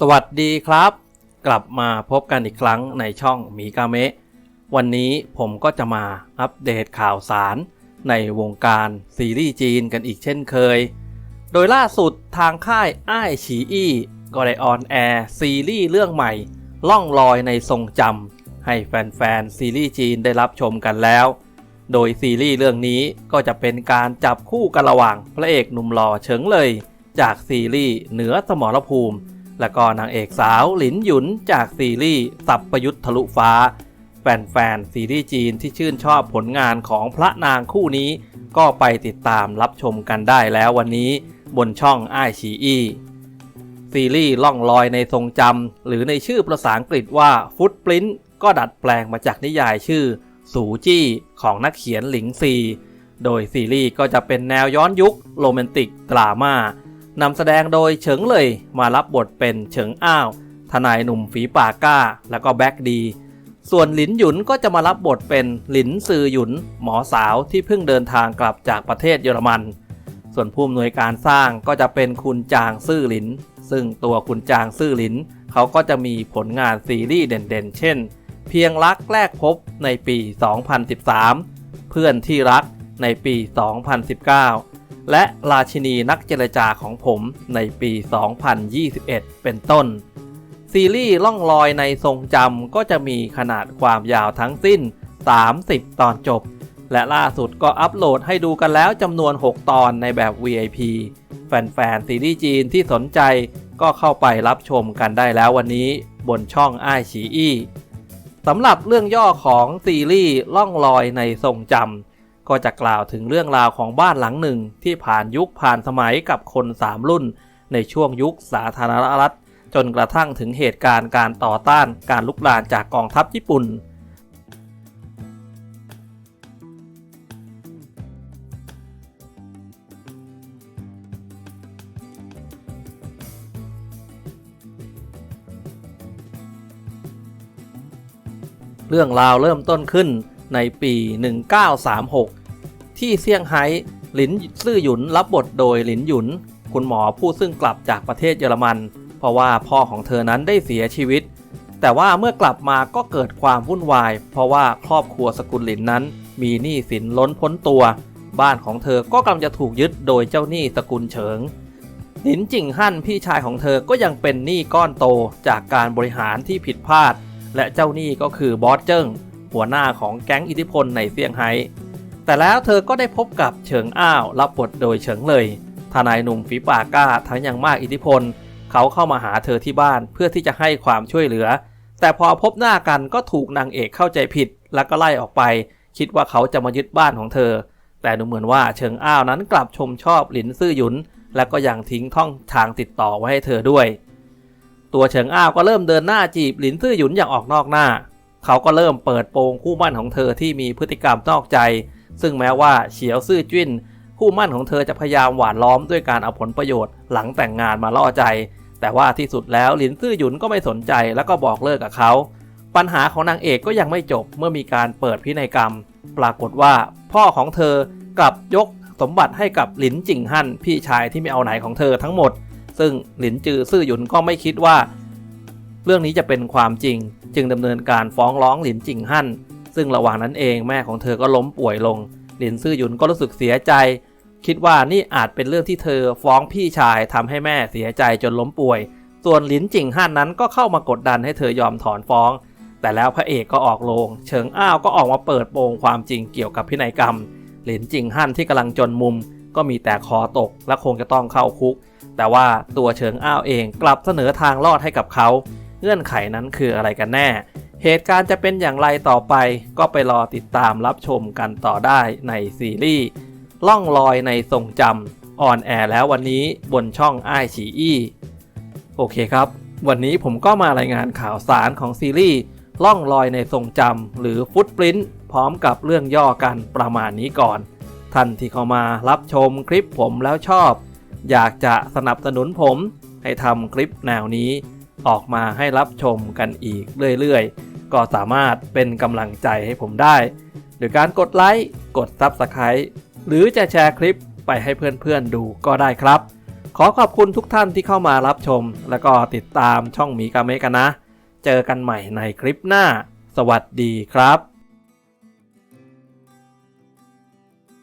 สวัสดีครับ กลับมาพบกันอีกครั้งในช่องมีกาเมะวันนี้ผมก็จะมาอัปเดตข่าวสารในวงการซีรีส์จีนกันอีกเช่นเคย โดยล่าสุดทางค่ายอ้ายฉีอี้ก็ได้ออนแอร์ซีรีส์เรื่องใหม่ ล่องลอยในทรงจำให้แฟนๆซีรีส์จีนได้รับชมกันแล้ว โดยซีรีส์เรื่องนี้ก็จะเป็นการจับคู่กันระหว่างพระเอกหนุ่มหล่อเฉิงเลย จากซีรีส์เหนือสมรภูมิ และก็นางเอกสาวหลินหยุนจากซีรีส์สับประยุทธ์ทะลุฟ้า แฟนๆซีรีส์จีนที่ชื่นชอบผลงานของพระนางคู่นี้ ก็ไปติดตามรับชมกันได้แล้ววันนี้บนช่องไอ้ายฉีอีซีรีส์ล่องลอยในทรงจำหรือในชื่อภาษาอังกฤษว่า Footprint ก็ดัดแปลงมาจากนิยายชื่อ สูจี้ของนักเขียนหลิงซี โดยซีรีส์ก็จะเป็นแนวย้อนยุคโรแมนติกดราม่า นำแสดงโดยเฉิงเลยมารับบทเป็นเฉิงอ้าว ทนายหนุ่มฝีปากกล้า แล้วก็แบ็กดี ส่วนหลินหยุนก็จะมารับบทเป็นหลินซือหยุน หมอสาวที่เพิ่งเดินทางกลับจากประเทศเยอรมัน ส่วนผู้อำนวยการสร้างก็จะเป็นคุณจางซื่อหลิน ซึ่งตัวคุณจางซื่อหลิน เขาก็จะมีผลงานซีรีส์เด่นๆ เช่น เพียงรักแรกพบในปี 2013 เพื่อนที่รักในปี 2019 และราชินีนักเจรจาของผมในปี 2021 เป็นต้น ซีรีส์ล่องลอยในทรงจำก็จะมีขนาดความยาวทั้งสิ้น 30 ตอนจบ และล่าสุดก็อัปโหลดให้ดูกันแล้วจำนวน 6 ตอนในแบบ VIP แฟนๆซีรีส์จีนที่สนใจก็เข้าไปรับชมกันได้แล้ววันนี้บนช่องไอ้ฉี่อีสำหรับเรื่องย่อของซีรีส์ล่องลอยในทรงจำ ก็จะกล่าวถึงเรื่องราวของบ้านหลังหนึ่งที่ผ่านยุคผ่านสมัยกับคนสามรุ่น ในช่วงยุคสาธารณรัฐ จนกระทั่งถึงเหตุการณ์การต่อต้านการลุกลานจากกองทัพญี่ปุ่น เรื่องราวเริ่มต้นขึ้นในปี 1936 ที่เซี่ยงไฮ้หลินซื่อหยุนรับบทโดยหลินหยุน คุณหมอผู้ซึ่งกลับจากประเทศเยอรมัน เพราะว่าพ่อของเธอนั้นได้เสียชีวิต แต่ว่าเมื่อกลับมาก็เกิดความวุ่นวาย เพราะว่าครอบครัวสกุลหลินนั้น มีหนี้สินล้นพ้นตัว บ้านของเธอก็กำลังจะถูกยึดโดยเจ้าหนี้สกุลเฉิงหลินจิงฮั่นพี่ชายของเธอก็ยังเป็นหนี้ก้อนโตจากการบริหารที่ผิดพลาด และเจ้าหนี้ก็คือบอสเจิ้งหัวหน้าของแก๊งอิทธิพลในเซี่ยงไฮ้ แต่แล้วเธอก็ได้พบกับเฉิงอ้าวรับบทโดยเฉิงเลยทนายหนุ่มฝีปากกล้าทั้งยังมากอิทธิพล เขาเข้ามาหาเธอที่บ้านเพื่อที่จะให้ความช่วยเหลือ แต่พอพบหน้ากันก็ถูกนางเอกเข้าใจผิด แล้วก็ไล่ออกไป คิดว่าเขาจะมายึดบ้านของเธอ แต่ดูเหมือนว่าเฉิงอ้าวนั้นกลับชมชอบหลินซื่อหยุน และก็ยังทิ้งท่องทางติดต่อไว้ให้เธอด้วย ตัวเฉิงอ้าวก็เริ่มเดินหน้าจีบหลินซื่อหยุนอย่างออกนอกหน้า เขาก็เริ่มเปิดโปงคู่มั่นของเธอที่มีพฤติกรรมนอกใจ ซึ่งแม้ว่าเฉียวซื่อจิ้น คู่มั่นของเธอจะพยายามหวานล้อมด้วยการเอาผลประโยชน์หลังแต่งงานมาล่อใจ แต่ว่าที่สุดแล้วหลินซื่อหยุนก็ไม่สนใจแล้วก็บอกเลิกกับเขาปัญหาของนางเอกก็ยังไม่จบเมื่อมีการเปิดพินัยกรรม ปรากฏว่าพ่อของเธอกลับยกสมบัติให้กับหลินจิงฮั่นพี่ชายที่ไม่เอาไหนของเธอทั้งหมด ซึ่งหลินจือซื่อหยุนก็ไม่คิดว่า เรื่องนี้จะเป็นความจริง จึงดำเนินการฟ้องร้องหลินจิงฮั่น ซึ่งระหว่างนั้นเองแม่ของเธอก็ล้มป่วยลง หลินซื่อหยุนก็รู้สึกเสียใจ คิดว่านี่อาจเป็นเรื่องที่เธอฟ้องพี่ชายทำให้แม่เสียใจจนล้มป่วย ส่วนหลินจิงฮั่นนั้นก็เข้ามากดดันให้เธอยอมถอนฟ้อง แต่แล้วพระเอกก็ออกโรงเฉิงอ้าวก็ออกมาเปิดโปงความจริงเกี่ยวกับพินัยกรรม หลินจิงฮั่นที่กำลังจนมุม ก็มีแต่คอตกและคงจะต้องเข้าคุก แต่ว่าตัวเฉิงอ้าวเองกลับเสนอทางรอดให้กับเขา เงื่อนไขนั้นคืออะไรกันแน่ เหตุการณ์จะเป็นอย่างไรต่อไป ก็ไปรอติดตามรับชมกันต่อได้ในซีรีส์ล่องลอยในทรงจำออนแอร์แล้ววันนี้บนช่องไอฉีอี้โอเคครับ วันนี้ผมก็มารายงานข่าวสารของซีรีส์ล่องลอยในทรงจำหรือฟุตปรินท์พร้อมกับเรื่องย่อกันประมาณนี้ก่อน ท่านที่เข้ามารับชมคลิปผมแล้วชอบ อยากจะสนับสนุนผมให้ทำคลิปแนวนี้ ออกมาให้รับชมกันอีกเรื่อยๆ ก็สามารถเป็นกำลังใจให้ผมได้โดยการกดไลค์กด Subscribe หรือจะแชร์คลิปไปให้เพื่อนๆดูก็ได้ครับ ขอขอบคุณทุกท่านที่เข้ามารับชม และก็ติดตามช่องหมีกาเมกันนะ เจอกันใหม่ในคลิปหน้า สวัสดีครับ